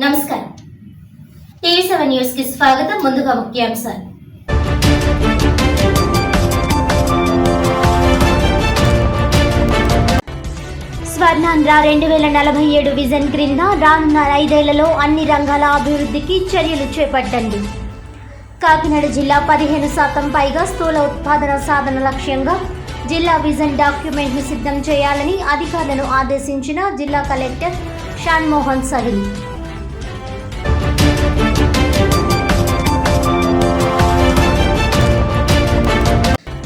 నమస్కారం. TV seven న్యూస్కి స్వాగతం ముందుగా ముఖ్యాంశాలు. స్వర్ణాంధ్ర రెండు వేల నలభై ఏడు విజన్ క్రింద రానున్న ఐదేళ్ళలో అన్ని రంగాల అభివృద్ధికి చర్యలు చేపట్టండి. కాకినాడ జిల్లా పదిహేను శాతం పైగా స్థూల ఉత్పాదన సాధన లక్ష్యంగా జిల్లా విజన్ డాక్యుమెంట్ను సిద్ధం చేయాలని అధికారులను ఆదేశించిన జిల్లా కలెక్టర్ షాన్మోహన్ సహిల్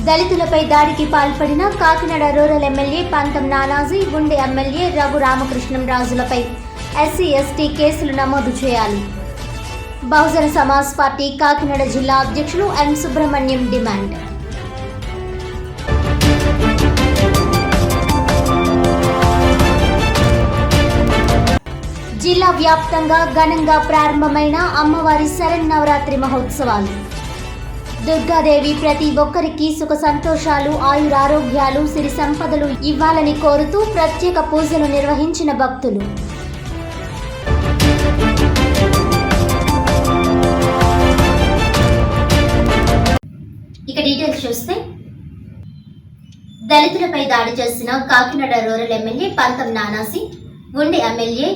దళితులపై దాడికి పాల్పడిన కాకినాడ రూరల్ ఎమ్మెల్యే పంతం నానాజీ గుండె ఎమ్మెల్యే రఘు రామకృష్ణం రాజులపై ఎస్సీ ఎస్టీ కేసులు నమోదు చేయాలి. బహుజన సమాజ్ పార్టీ కాకినాడ జిల్లా అధ్యక్షులు ఎం సుబ్రహ్మణ్యం డిమాండ్. జిల్లా వ్యాప్తంగా ఘనంగా ప్రారంభమైన అమ్మవారి శరన్నవరాత్రి మహోత్సవాలు. దుర్గాదేవి ప్రతి ఒక్కరికి సుఖ సంతోషాలు ఆయురారోగ్యాలు సిరి సంపదలు ఇవ్వాలని కోరుతూ ప్రత్యేక పూజలు నిర్వహించిన భక్తులు. ఇక డీటెయిల్స్ చూస్తే దళితులపై దాడి చేసిన Kakinada rural MLA Pantham నానాసి Undi MLA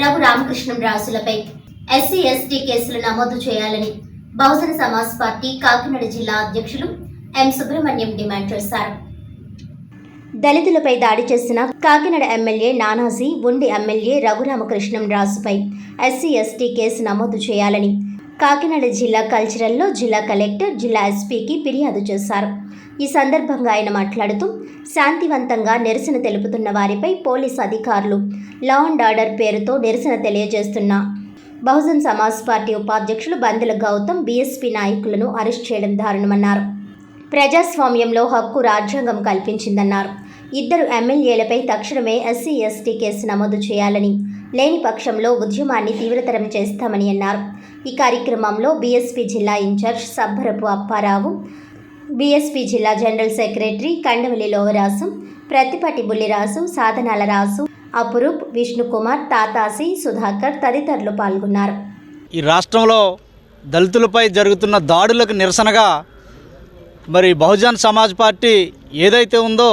Raghu Ramakrishnam రాసులపై ఎస్సీ ఎస్టీ కేసులు నమోదు చేయాలని బహుజన సమాజ్ పార్టీ కాకినాడ జిల్లా అధ్యక్షులు ఎం సుబ్రహ్మణ్యం డిమాండ్ చేశారు. దళితులపై దాడి చేసిన కాకినాడ ఎమ్మెల్యే నానాజీ ఉండి ఎమ్మెల్యే రఘురామకృష్ణం రాజుపై ఎస్సీ ఎస్టీ కేసు నమోదు చేయాలని కాకినాడ జిల్లా కల్చరల్లో జిల్లా కలెక్టర్ జిల్లా ఎస్పీకి ఫిర్యాదు చేశారు. ఈ సందర్భంగా ఆయన మాట్లాడుతూ శాంతివంతంగా నిరసన తెలుపుతున్న వారిపై పోలీస్ అధికారులు లా అండ్ ఆర్డర్ పేరుతో నిరసన తెలియజేస్తున్న బహుజన్ సమాజ్ పార్టీ ఉపాధ్యక్షులు బందెల గౌతమ్ బీఎస్పీ నాయకులను అరెస్ట్ చేయడం దారుణమన్నారు. ప్రజాస్వామ్యంలో హక్కు రాజ్యాంగం కల్పించిందన్నారు. ఇద్దరు ఎమ్మెల్యేలపై తక్షణమే ఎస్సీ ఎస్టీ కేసు నమోదు చేయాలని లేని పక్షంలో ఉద్యమాన్ని తీవ్రతరం చేస్తామని అన్నారు. ఈ కార్యక్రమంలో బీఎస్పీ జిల్లా ఇన్ఛార్జ్ సబ్బరపు అప్పారావు బీఎస్పీ జిల్లా జనరల్ సెక్రటరీ కండవల్లి లోవరాసు ప్రతిపాటి బుల్లిరాసు సాధనాల రాసు అపురూప్ విష్ణుకుమార్ తాతాసి సుధాకర్ తదితరులు పాల్గొన్నారు. ఈ రాష్ట్రంలో దళితులపై జరుగుతున్న దాడులకు నిరసనగా మరి బహుజన్ సమాజ్ పార్టీ ఏదైతే ఉందో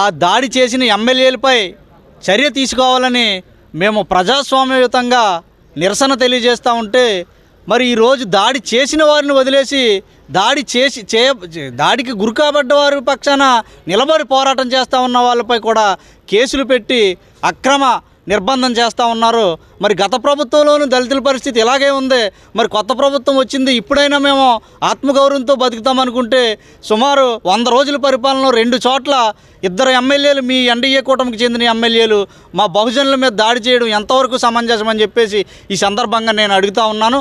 ఆ దాడి చేసిన ఎమ్మెల్యేలపై చర్య తీసుకోవాలని మేము ప్రజాస్వామ్యయుతంగా నిరసన తెలియజేస్తూ ఉంటే మరి ఈరోజు దాడి చేసిన వారిని వదిలేసి దాడి చేసి చేయ దాడికి గురి కాబడ్డ వారి పక్షాన నిలబడి పోరాటం చేస్తూ ఉన్న వాళ్ళపై కూడా కేసులు పెట్టి అక్రమ నిర్బంధం చేస్తూ ఉన్నారు. మరి గత ప్రభుత్వంలోనూ దళితుల పరిస్థితి ఇలాగే ఉంది. మరి కొత్త ప్రభుత్వం వచ్చింది. ఇప్పుడైనా మేము ఆత్మగౌరవంతో బతుకుతామనుకుంటే సుమారు వంద రోజుల పరిపాలనలో రెండు చోట్ల ఇద్దరు ఎమ్మెల్యేలు మీ ఎన్డీఏ కూటమికి చెందిన ఎమ్మెల్యేలు మా బహుజనుల మీద దాడి చేయడం ఎంతవరకు సమంజసం అని చెప్పేసి ఈ సందర్భంగా నేను అడుగుతా ఉన్నాను.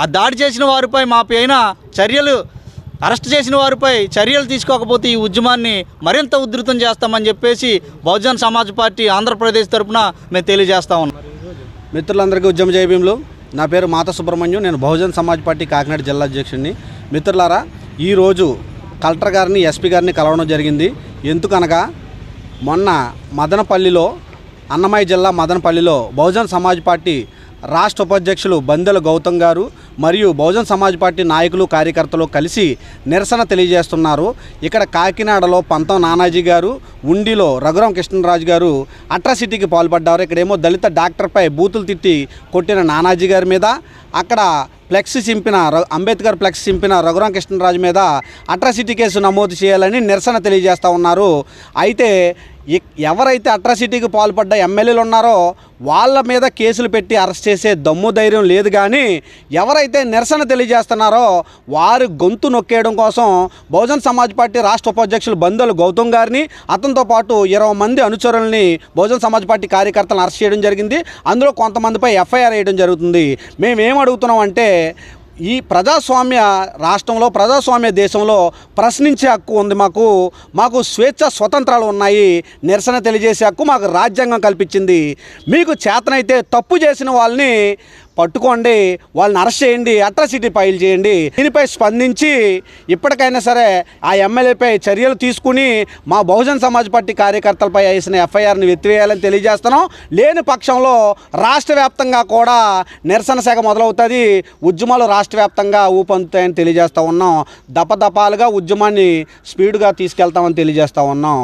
ఆ దాడి చేసిన వారిపై మా పైన చర్యలు అరెస్ట్ చేసిన వారిపై చర్యలు తీసుకోకపోతే ఈ ఉద్యమాన్ని మరింత ఉధృతం చేస్తామని చెప్పేసి బహుజన్ సమాజ్ పార్టీ ఆంధ్రప్రదేశ్ తరఫున మేము తెలియజేస్తా ఉన్నాం. మిత్రులందరికీ ఉద్యమ జయభీములు నా పేరు మాత సుబ్రహ్మణ్యం. నేను బహుజన్ సమాజ్ పార్టీ కాకినాడ జిల్లా అధ్యక్షుడిని. మిత్రులారా ఈరోజు కలెక్టర్ గారిని ఎస్పీ గారిని కలవడం జరిగింది. ఎందుకనగా మొన్న మదనపల్లిలో అన్నమయ్య జిల్లా మదనపల్లిలో బహుజన్ సమాజ్ పార్టీ రాష్ట్ర ఉపాధ్యక్షులు బందెల గౌతమ్ గారు మరియు బహుజన్ సమాజ్ పార్టీ నాయకులు కార్యకర్తలు కలిసి నిరసన తెలియజేస్తున్నారు. ఇక్కడ కాకినాడలో పంతం నానాజీ గారు ఉండిలో రఘురామ కృష్ణరాజు గారు అట్రాసిటీకి పాల్పడ్డారు. ఇక్కడేమో దళిత డాక్టర్పై బూతులు తిట్టి కొట్టిన నానాజీ గారి మీద అక్కడ ఫ్లెక్స్ చింపిన ర- అంబేద్కర్ ఫ్లెక్స్ చింపిన రఘురామ కృష్ణరాజు మీద అట్రాసిటీ కేసు నమోదు చేయాలని నిరసన తెలియజేస్తూ ఉన్నారు. అయితే ఎవరైతే అట్రాసిటీకి పాల్పడ్డ ఎమ్మెల్యేలు ఉన్నారో వాళ్ళ మీద కేసులు పెట్టి అరెస్ట్ చేసే దమ్ము ధైర్యం లేదు కానీ ఎవరైతే నిరసన తెలియజేస్తున్నారో వారి గొంతు నొక్కేయడం కోసం బహుజన్ సమాజ్ పార్టీ రాష్ట్ర ఉపాధ్యక్షులు బందలు గౌతమ్ గారిని అతనితో పాటు ఇరవై మంది అనుచరుల్ని బహుజన్ సమాజ్ పార్టీ కార్యకర్తలను అరెస్ట్ చేయడం జరిగింది. అందులో కొంతమందిపై ఎఫ్ఐఆర్ వేయడం జరుగుతుంది. మేము ఏం అడుగుతున్నాం అంటే ఈ ప్రజాస్వామ్య రాష్ట్రంలో ప్రజాస్వామ్య దేశంలో ప్రశ్నించే హక్కు ఉంది మాకు. మాకు స్వేచ్ఛ స్వతంత్రాలు ఉన్నాయి. నిరసన తెలియజేసే హక్కు మాకు రాజ్యాంగం కల్పించింది. మీకు చేతనైతే తప్పు చేసిన వాళ్ళని పట్టుకోండి వాళ్ళని అరెస్ట్ చేయండి అట్రాసిటీ ఫైల్ చేయండి. దీనిపై స్పందించి ఇప్పటికైనా సరే ఆ ఎమ్మెల్యేపై చర్యలు తీసుకుని మా బహుజన్ సమాజ్ పార్టీ కార్యకర్తలపై వేసిన ఎఫ్ఐఆర్ని ఎత్తివేయాలని తెలియజేస్తున్నాం. లేని పక్షంలో రాష్ట్ర వ్యాప్తంగా కూడా నిరసన శాఖ మొదలవుతుంది. ఉద్యమాలు రాష్ట్ర వ్యాప్తంగా ఊపందుతాయని తెలియజేస్తూ ఉన్నాం. దపదపాలుగా ఉద్యమాన్ని స్పీడ్గా తీసుకెళ్తామని తెలియజేస్తూ ఉన్నాం.